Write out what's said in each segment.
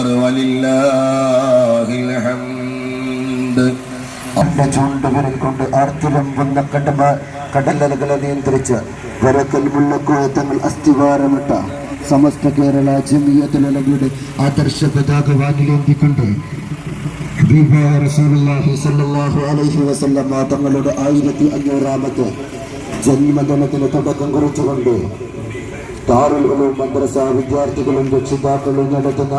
അക്ബർ വലില്ലാഹിൽ ഹംദ്. അന്റെ ചൂണ്ടുവിരൽ കൊണ്ട് ആർത്തിരം വന്ന കടമ കടലലകളെ നിയന്ത്രിച്ച് വരക്കൽ മുല്ലക്കോയത്തങ്ങൾ അസ്ഥിവാരമിട്ട സമസ്ത കേരള ജമിയത്തിലയുടെ ആദർശ പതാക വാങ്ങിലേന്തിക്കൊണ്ട് തങ്ങളുടെ ആയിരത്തി അഞ്ഞൂറാമത്തെ ജന്മദിനത്തിന് തുടക്കം കുറിച്ചുകൊണ്ട് ഉലൂം മദ്രസ വിദ്യാർത്ഥികളും രക്ഷിതാക്കളും നടത്തുന്ന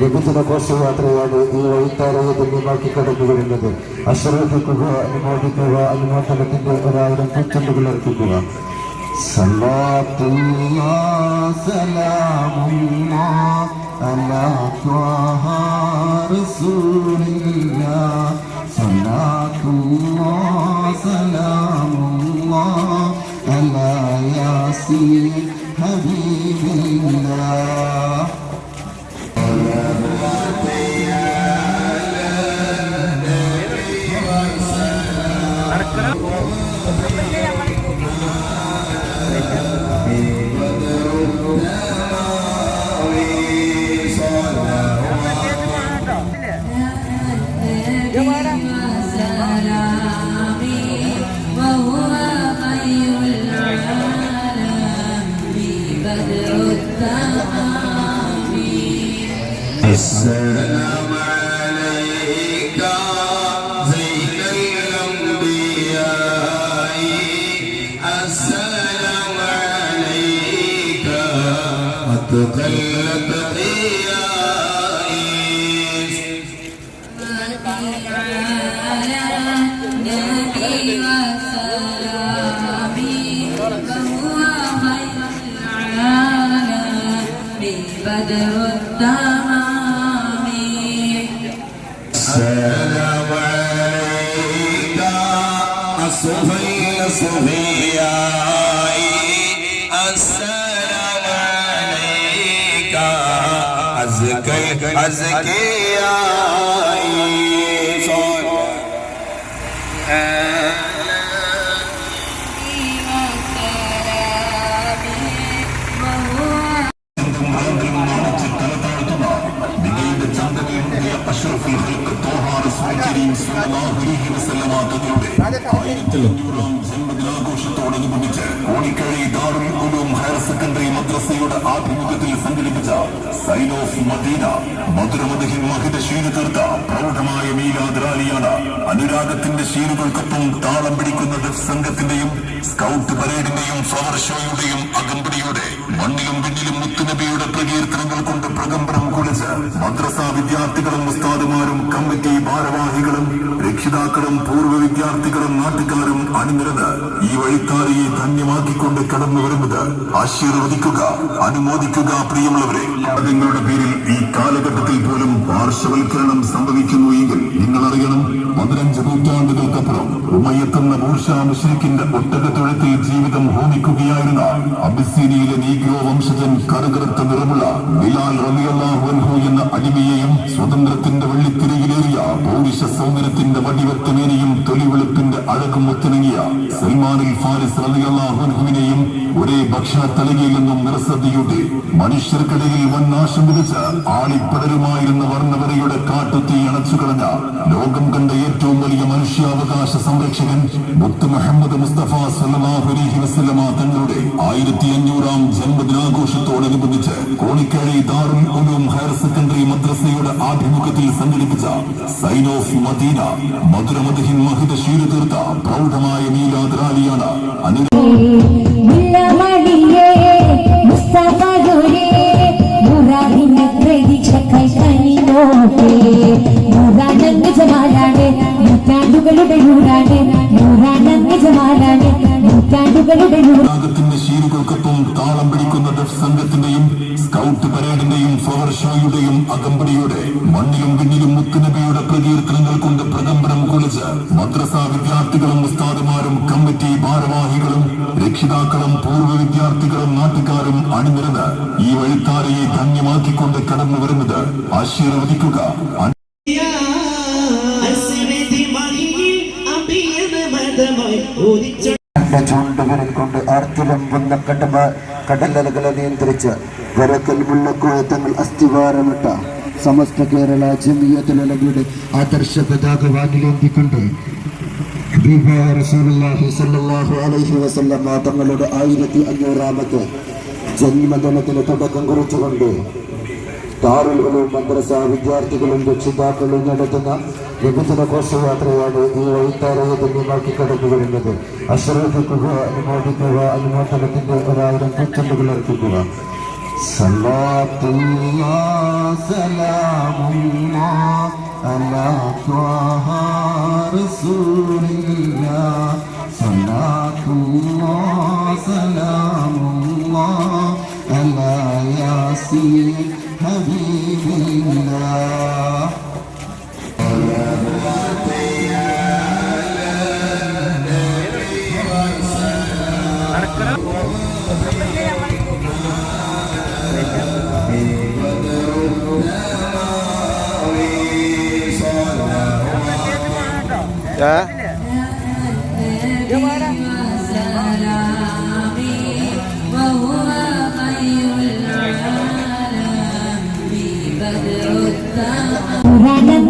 വിഭജന ഘോഷയാത്രയാണ് ഈ വഴിത്താരയെ നിന്നാക്കി കടന്നു വരുന്നത്. അശ്രദ്ധിക്കുക അനുമോദിക്കുക അനുമോദനത്തിന്റെ ഒരായിരം പൂച്ചെണ്ടുകൾ അർപ്പിക്കുക. സലാത്തുല്ലാഹ് സലാമുല്ലാഹ് അലാ ത്വാഹ റസൂലില്ലാഹ് സലാത്തുല്ലാഹ് സലാമുല്ലാഹ് അലാ യാസീൻ حبيب الله بدر التمام السلام عليك الصفي صفياء السلام عليك أزكي أزكياء ഹയർ സെക്കൻഡറി മദ്രസയുടെ ആഭിമുഖ്യത്തിൽ സംഘടിപ്പിച്ച മദീന അനുരാഗത്തിന്റെ ശീലുകൾക്കൊപ്പം താളം പിടിക്കുന്ന സംഘത്തിന്റെയും സ്കൗട്ട് പരേഡിന്റെയും ഫ്ലവർ ഷോയുടെയും അകമ്പടിയുടെ മണ്ണിലും പിന്നിലും മുത്തുനബിയുടെ പ്രകീർത്തനങ്ങൾ കൊണ്ട് പ്രകമ്പനം കുളിച്ച് മദ്രസ വിദ്യാർത്ഥികളും ഉസ്താദുമാരും കമ്മിറ്റി ഭാരവാഹികളും രക്ഷിതാക്കളും പൂർവ വിദ്യാർത്ഥികളും നാട്ടുകാരും അണിനിരന്ന് ഈ വഴിത്താരിയെ ധന്യമാക്കിക്കൊണ്ട് കടന്നു വരുന്നത് ആശീർവദിക്കുക അനുമോദിക്കുക പ്രിയമുള്ളവരെ. നിങ്ങളുടെ പേരിൽ ഈ കാലഘട്ടത്തിൽ പോലും പാർശ്വവൽക്കരണം സംഭവിക്കുന്നു എങ്കിൽ നിങ്ങൾ അറിയണം പതിനഞ്ച് നൂറ്റാണ്ടുകൾക്കപ്പുറം ഉമയത്തുന്ന മൂർഷ മുഷ്രിഖിന്റെ ഒട്ടകത്തൊഴുത്തിൽ ജീവിതം ഹോമിക്കുകയായിരുന്ന അബിസീനിയിലെ നീഗ്രോ വംശജൻ കറുകറുത്ത നിറമുള്ള ബിലാൽ റളിയല്ലാഹു എന്ന അടിമയെയും സ്വതന്ത്രത്തിന്റെ വെള്ളിത്തിരയിലേറിയ പൗരുഷ സൗന്ദര്യത്തിന്റെ വടിവത്തമേനെയും തൊലിവെളുപ്പിന്റെ അഴകും ഒത്തിണങ്ങിയ സൽമാനിൽ ഫാരിസ് റളിയല്ലാഹു അൻഹുവിനെയും ഒരേ ഭക്ഷണ തലകയിൽ നിന്നും നിറസതിയുടെ മനുഷ്യർക്കിടയിൽ വൻ നാശം വിധിച്ച് ആളിപ്പടരുമായിരുന്ന വർണവരയുടെ കാട്ടുതീ അണച്ചു കളഞ്ഞ ലോകം കണ്ട ഏറ്റവും വലിയ മനുഷ്യാവകാശ സംരക്ഷകൻ മുത്ത് മുഹമ്മദ് മുസ്തഫ സല്ലല്ലാഹു അലൈഹി വസല്ലമ തങ്ങളുടെ ആയിരത്തി അഞ്ഞൂറാം ജന്മദിനാഘോഷത്തോടനുബന്ധിച്ച് കോണിക്കഴി ദാറുൽ ഹയർ സെക്കൻഡറി മദ്രസയുടെ ആഭിമുഖ്യത്തിൽ സംഘടിപ്പിച്ച സൈൻ ഓഫ് മദീന മധുരമദഹിൻ മഹിത ശീല തീർത്ത പ്രൗഢമായ മീലാദ് റാലിയാണ് നൂറാനങ്ങ് നൂറ്റാണ്ടുകളുടെ ജമാലാണ് നൂറ്റാണ്ടുകളുടെ നൂറ് രാഗത്തിന്റെ ശീലുകൾക്കൊപ്പം താളം പിടിക്കുന്ന ഡഫ് സംഘത്തിന്റെയും സ്കൗട്ട് പരേഡിന്റെയും ഫ്ലവർ ഷോയുടെയും അകമ്പടിയോടെ മണ്ണിലും പിന്നിലും മുത്തുനബിയുടെ പ്രകീർത്തനങ്ങൾ കൊണ്ട് പ്രകമ്പനം കുളിച്ച് മദ്രസ വിദ്യാർത്ഥികളും ഉസ്താദുമാരും കമ്മിറ്റി ഭാരവാഹികളും രക്ഷിതാക്കളും പൂർവ വിദ്യാർത്ഥികളും നാട്ടുകാരും അണിനിരന്ന് ഈ വഴിത്താരയെ ധന്യമാക്കിക്കൊണ്ട് കടന്നു വരുന്നത് ആശീർവദിക്കുക. അസ്രതി മണിയിൽ കൊണ്ട് ആർത്തിലമ്പുന്ന കടമ കടലലകളെ നിയന്ത്രിച്ച് വരക്കൽ മുള്ളക്കോയത്തങ്ങൾ അസ്ഥിവാരമിട്ട സമസ്ത കേരള ജമിയത്തുലയുടെ ആദർശ പതാക വാങ്ങിലേന്തിക്കൊണ്ട് തങ്ങളുടെ ആയിരത്തി അഞ്ഞൂറാമത്തെ ജന്മദിനത്തിന് തുടക്കം കുറിച്ചുകൊണ്ട് താറുകളും മദ്രസ വിദ്യാർത്ഥികളും രക്ഷിതാക്കളും നടത്തുന്ന വിഭജന ഘോഷയാത്രയാണ് ഈ വൈത്താരയെ ധന്യമാക്കി കടന്നു വരുന്നത് അശ്രദ്ധിക്കുക അനുമോദിക്കുക അനുമോദനത്തിന്റെ ഒരായിരം പൂച്ചെണ്ടുകൾ അർപ്പിക്കുക. സലാമുല്ലാ ഹബീബില്ലാ.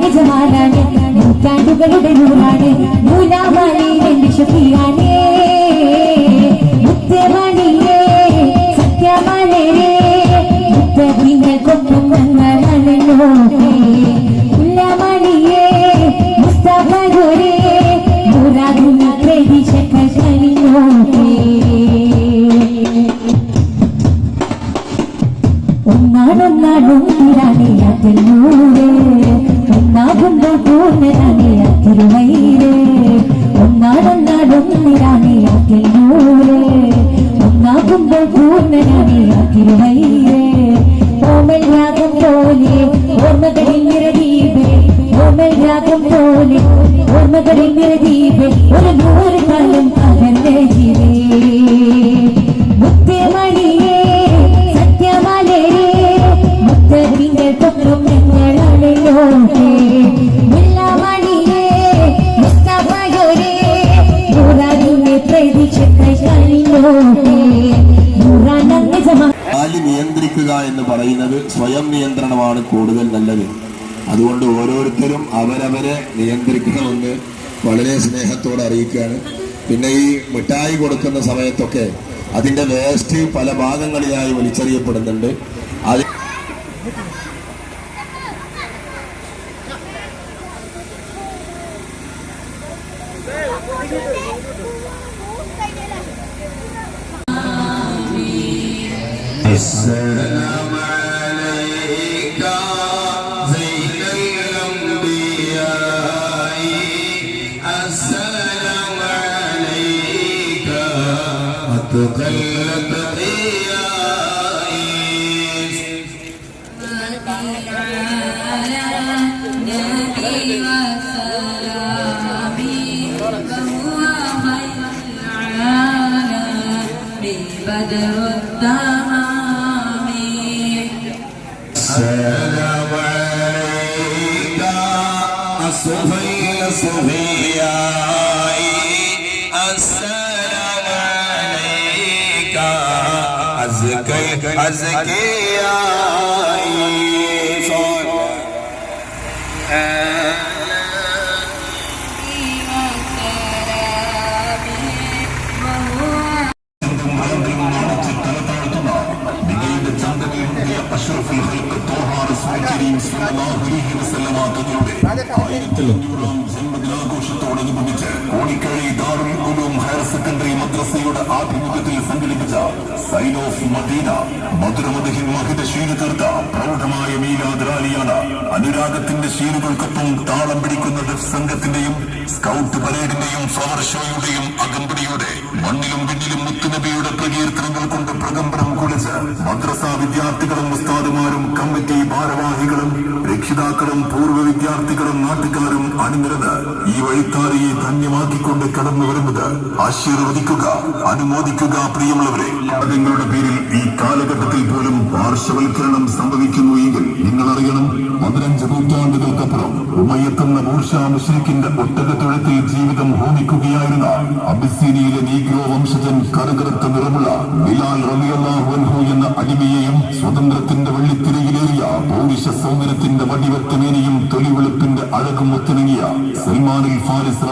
യജമാനാണ് നൂറ്റാണ്ടുകളുടെ നൂറാണ് മൂലാമാലി രണ്ട് ഷഫിയാനേ ജമാ നിയന്ത്രിക്കുക എന്ന് പറയുന്നത് സ്വയം നിയന്ത്രണമാണ് കൂടുതൽ നല്ലത്. അതുകൊണ്ട് ഓരോരുത്തരും അവരവരെ നിയന്ത്രിക്കണമെന്ന് വളരെ സ്നേഹത്തോടെ അറിയിക്കുകയാണ്. പിന്നെ ഈ മിഠായി കൊടുക്കുന്ന സമയത്തൊക്കെ അതിന്റെ വേസ്റ്റ് പല ഭാഗങ്ങളിലായി വലിച്ചെറിയപ്പെടുന്നുണ്ട്. അത് السلام സുഹൈല സുഹൈയായി അസ്സലാമു അലൈക അസ്കൈ അസ്കിയാ ആയിരത്തിലൊന്നാം. ജന്മദിനാഘോഷത്തോടനുബന്ധിച്ച് കോടിക്കഴി ദാറുൽ ഉലൂം ഹയർ സെക്കൻഡറി മദ്രസയുടെ ആഭിമുഖ്യത്തിൽ സംഘടിപ്പിച്ച സൈൻ ഓഫ് മദീന മധുരമദഹിൻ മഹിത ശീല തീർത്ത പ്രൗഢമായ അനുരാഗത്തിന്റെ ശീലുകൾക്കൊപ്പം താളം പിടിക്കുന്ന ഡെഫ് സംഘത്തിന്റെയും സ്കൗട്ട് പരേഡിന്റെയും ഫ്ലവർ ഷോയുടെയും അകമ്പടിയുടെ മണ്ണിലും വിണ്ണിലും മുത്തുനബിയുടെ പ്രകീർത്തനങ്ങൾ കൊണ്ട് പ്രകമ്പനം കുളിച്ച് മദ്രസ വിദ്യാർത്ഥികളും ഉസ്താദുമാരും കമ്മിറ്റി ഭാരവാഹികളും രക്ഷിതാക്കളും പൂർവ വിദ്യാർത്ഥികളും നാട്ടുകാരും അണിനിരന്ന് ഈ വഴിത്താരയെ ധന്യമാക്കിക്കൊണ്ട് കടന്നു വരുന്നത് ആശീർവദിക്കുക അനുമോദിക്കുക പ്രിയമുള്ളവരെ. നിങ്ങളുടെ പേരിൽ ഈ കാലഘട്ടത്തിൽ പോലും പാർശ്വവൽക്കരണം സംഭവിക്കുന്നു എങ്കിൽ നിങ്ങൾ അറിയണം പതിനഞ്ച് നൂറ്റാണ്ടുകൾക്കപ്പുറം ഉമയത്തെന്ന മൂർഷ മുഷ്രിഖിന്റെ ഒട്ടകത്തൊഴുത്തിൽ ജീവിതം ഹോമിക്കുകയായിരുന്ന അബിസീനിയിലെ നീഗ്രോ വംശജൻ കറുകറുത്ത നിറമുള്ള ബിലാൽ റബിയല്ലാഹു എന്ന അടിമയെയും സ്വതന്ത്രത്തിന്റെ വെള്ളിത്തിരയിലേറിയ പൗരുഷ സൗന്ദര്യത്തിന്റെ വടിവെട്ടമേനിയും തൊലിവെളുപ്പിന്റെ അഴകും ഒത്തിണങ്ങിയ സൽമാനിൽ ഫാരിസ്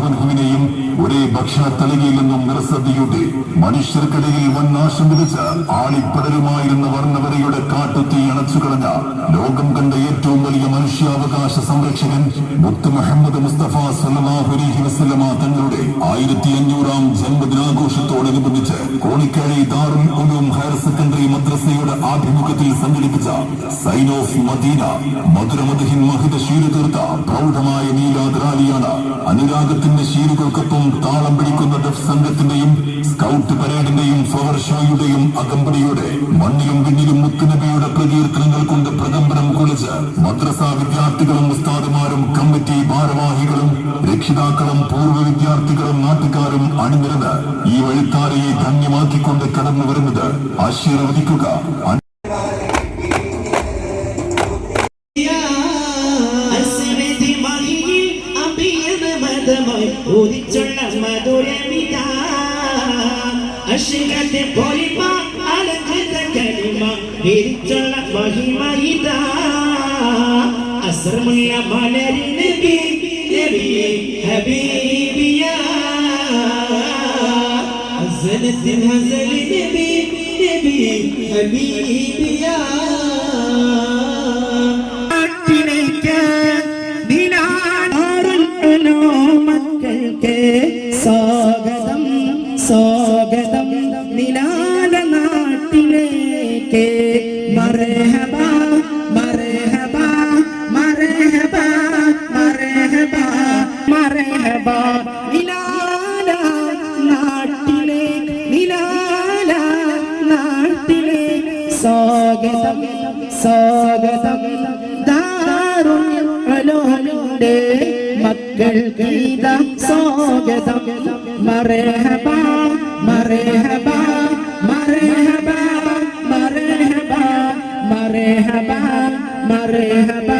അൻഹുവിനെയും ഒരേ ഭക്ഷണത്തലകയിൽ നിന്നും നിറസദ്യയുടെ മനുഷ്യർക്കിടയിൽ വൻ നാശം വിധിച്ച് ആളിപ്പടരുമായിരുന്ന വർണവരയുടെ കാട്ടുതീ അണച്ചുകളഞ്ഞ ലോകം കണ്ട ഏറ്റവും വലിയ മനുഷ്യാവകാശ സംരക്ഷകൻ മുത്ത് മുഹമ്മദ് മുസ്തഫ സല്ലല്ലാഹു അലൈഹി വസല്ലമ തങ്ങളുടെ ആയിരത്തി അഞ്ഞൂറാം ജന്മദിനാഘോഷത്തോടനുബന്ധിച്ച് കോണിക്കഴി ദാറുൽ ഉലൂം ഹയർ സെക്കൻഡറി മദ്രസയുടെ ആഭിമുഖ്യത്തിൽ സംഘടിപ്പിച്ച സൈൻ ഓഫ് മദീന മധുരമധുഹിൻ മഹിത ശീല പ്രൗഢമായ നീലാദ്രാലിയാണ് അനുരാഗത്തിന്റെ ശീലുകൾക്കൊപ്പം താളം പിടിക്കുന്ന ദഫ് സംഘത്തിന്റെയും സ്കൗട്ട് പരേഡിന്റെയും ഫ്ലവർ ഷോയുടെയും അകമ്പടിയുടെ മണ്ണിലും പിന്നിലും മുത്തുനബിയുടെ പ്രകീർത്തനങ്ങൾ കൊണ്ട് പ്രകമ്പനം കുളിച്ച് മദ്രസ വിദ്യാർത്ഥികളും ഉസ്താദുമാരും കമ്മിറ്റി ഭാരവാഹികളും രക്ഷിതാക്കളും പൂർവ വിദ്യാർത്ഥികളും നാട്ടുകാരും അണിനിരന്ന് ഈ വഴിത്താരയെ ധന്യമാക്കിക്കൊണ്ട് കടന്നു വരുന്നത് ആശീർവദിക്കുക അസ്രമുള്ള മലരി നബി നബിയെ ഹബീബിയ. ഹസനത്തിൻ ഹസൽ നബി നബി ഹബീബിയ. നിലാല നാട്ടിലെ നിലാല നാട്ടിലെ. സ്വാഗതം സ്വാഗതം. ദാറുണ്യലോലുണ്ട് മക്കൾ ഗീത സ്വാഗതം. മരഹബ മരഹബ മരഹബ മരഹബ മരഹബ മരഹബ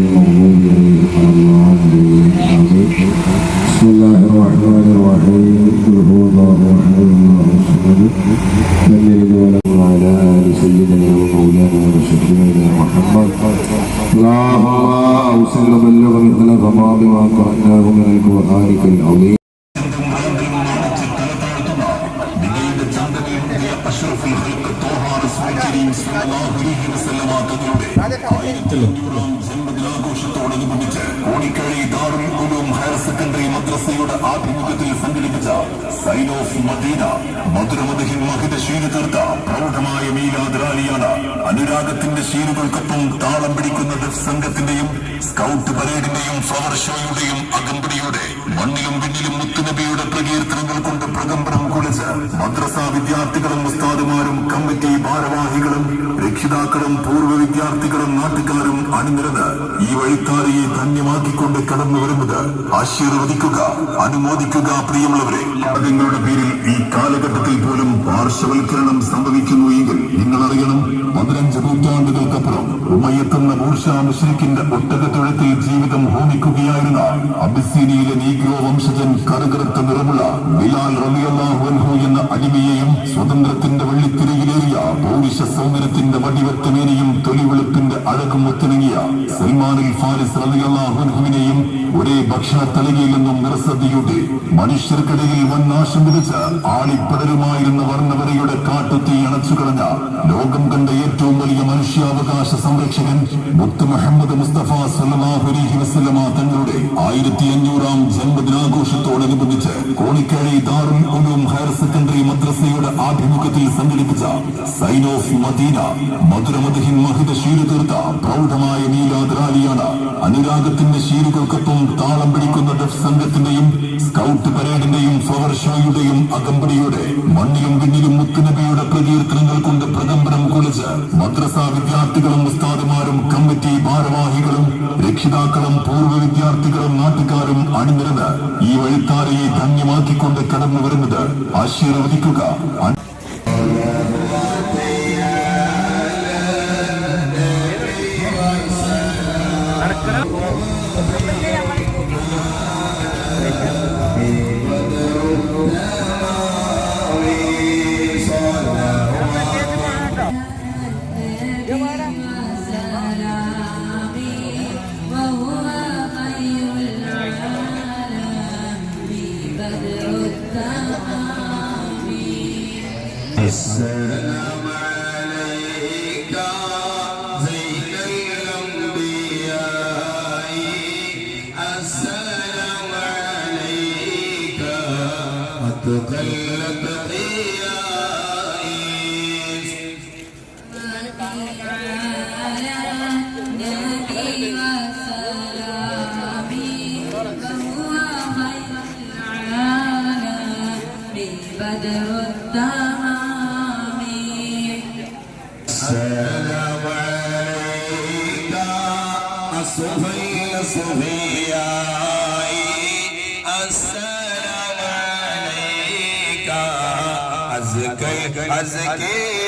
Muharifin Amin. വസല്ലമ തങ്ങളുടെ ആയിരത്തി അഞ്ഞൂറാം ജന്മദിനാഘോഷത്തോടനുബന്ധിച്ച് കോണിക്കഴി ദാറുൽ ഉലൂം ഹയർ സെക്കൻഡറി മദ്രസയുടെ ആഭിമുഖ്യത്തിൽ സംഘടിപ്പിച്ച സൈൻ ഓഫ് മദീന മധുരമധുഹിൻ മഹിത ശീല തീർത്ത പ്രൗഢമായ മീലാദ് റാലിയാണ് അനുരാഗത്തിന്റെ ശീലുകൾക്കൊപ്പം താളം പിടിക്കുന്ന ദഫ് സംഘത്തിന്റെയും സ്കൗട്ട് പരേഡിന്റെയും ഫ്ലവർ ഷോയുടെയും അകമ്പടിയുടെ മണ്ണിലും പിന്നിലും മുത്തുനബിയുടെ പ്രകീർത്തനങ്ങൾ കൊണ്ട് പ്രകമ്പനം കുളിച്ച് മദ്രസ വിദ്യാർത്ഥികളും ഉസ്താദുമാരും കമ്മിറ്റി ഭാരവാഹികളും രക്ഷിതാക്കളും പൂർവ വിദ്യാർത്ഥികളും നാട്ടുകാരും അണിനിരന്ന് ഈ വഴിത്താരയെ ധന്യമാക്കിക്കൊണ്ട് കടന്നു വരുന്നത് ആശീർവദിക്കുക അനുമോദിക്കുക പ്രിയമുള്ളവരെ. നിങ്ങളുടെ പേരിൽ ഈ കാലഘട്ടത്തിൽ പോലും പാർശ്വവൽക്കരണം സംഭവിക്കുന്നു എങ്കിൽ നിങ്ങൾ അറിയണം പതിനഞ്ച് നൂറ്റാണ്ടുകൾക്കപ്പുറം ഉമയത്തുന്ന മൂർഷ മുഷ്രിഖിന്റെ ഒട്ടകത്തൊഴുത്തിൽ ജീവിതം ഹോമിക്കുകയായിരുന്ന അബിസീനിയിലെ നീഗ്രോ വംശജൻ കറുകറുത്ത നിറമുള്ള ബിലാൽ റബിയല്ലാഹു എന്ന അടിമയെയും സ്വതന്ത്രത്തിന്റെ വെള്ളിത്തിരയിലേറിയ പൗരുഷ സൗന്ദര്യത്തിന്റെ വടിവെട്ടമേനിയും തൊലിവെളുപ്പിന്റെ അഴകും ഒത്തിണങ്ങിയ സൽമാനിൽ ഫാരിസ് റളിയല്ലാഹുവിനെയും ഒരേ ഭക്ഷണ തലകയിൽ നിന്നും നിറസദ്യയുടെ മനുഷ്യർക്കിടയിൽ വൻ നാശം വിധിച്ച് ആളിപ്പടരുമായിരുന്ന വർണവരയുടെ കാട്ടുതീ അണച്ചു കളഞ്ഞ ലോകം കണ്ട ഏറ്റവും വലിയ മനുഷ്യാവകാശ സംരക്ഷകൻ മുത്ത് മുഹമ്മദ് മുസ്തഫ സല്ലല്ലാഹു അലൈഹി വസല്ലമ തങ്ങളുടെ ആയിരത്തി അഞ്ഞൂറാം ജന്മദിനാഘോഷത്തോടനുബന്ധിച്ച് കോണിക്കാഴി ദാറുൽ ഉലൂം ഹയർ സെക്കൻഡറി മദ്രസയുടെ ആഭിമുഖ്യത്തിൽ സംഘടിപ്പിച്ച സൈൻ ഓഫ് മദീന മധുരമധുഹിൻ മഹിത ശീലു തീർത്ത പ്രൗഢമായ നീലാദ്രാലിയാണ് അനുരാഗത്തിന്റെ ശീലുകൾക്കൊപ്പം താളം പിടിക്കുന്ന ഡഫ് സംഘത്തിന്റെയും സ്കൗട്ട് പരേഡിന്റെയും ഫ്ലവർ ഷോയുടെയും അകമ്പടിയോടെ മണ്ണിലും വിണ്ണിലും മുത്തുനബിയുടെ പ്രകീർത്തനങ്ങൾ കൊണ്ട് പ്രകമ്പനം കൊളിച്ച് മദ്രസ വിദ്യാർത്ഥികളും ഉസ്താദുമാരും കമ്മിറ്റി ഭാരവാഹികളും രക്ഷിതാക്കളും പൂർവ വിദ്യാർത്ഥികളും നാട്ടുകാരും അണിനിരന്ന് ഈ വഴിത്താരയെ ധന്യമാക്കിക്കൊണ്ട് കടന്നു വരുന്നത് ആശീർവദിക്കുക. Yes. السلام عليك الصفي الصفياء السلام عليك أزكي أزكياء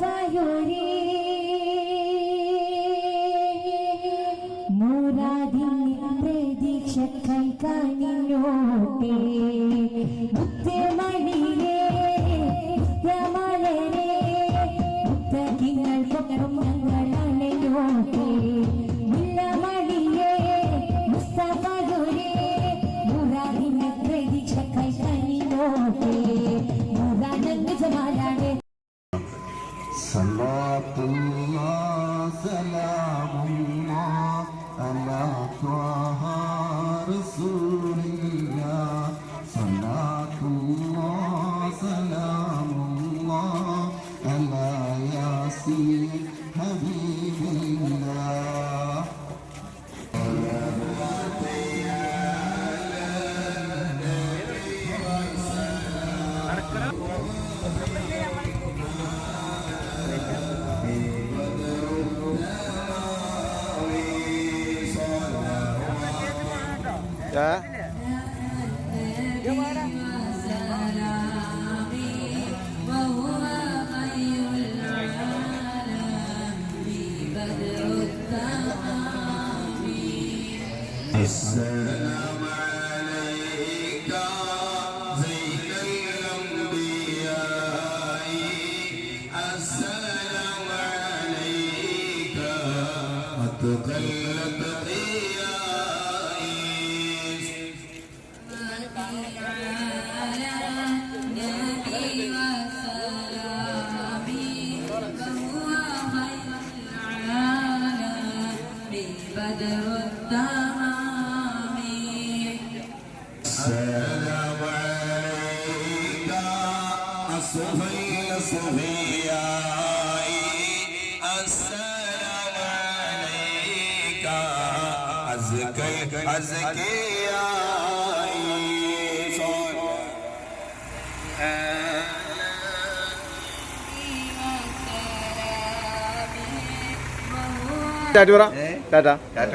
മുസ്തഫയൊരേ മുറാദിൻ പ്രതീക്ഷ കൈ കാണിഞ്ഞോട്ടെ മുത്തമണിയേ മുത്തമലരേ മുത്തകിങ്ങൾക്കൊപ്പം ഞങ്ങളണയോട്ടെ മുല്ലമണിയേ Mm. بدر التمام السلام عليك الصفي الصفياء السلام عليك أزكي أزكياء ടാറ്റ പറ ടാറ്റ ടാറ്റ.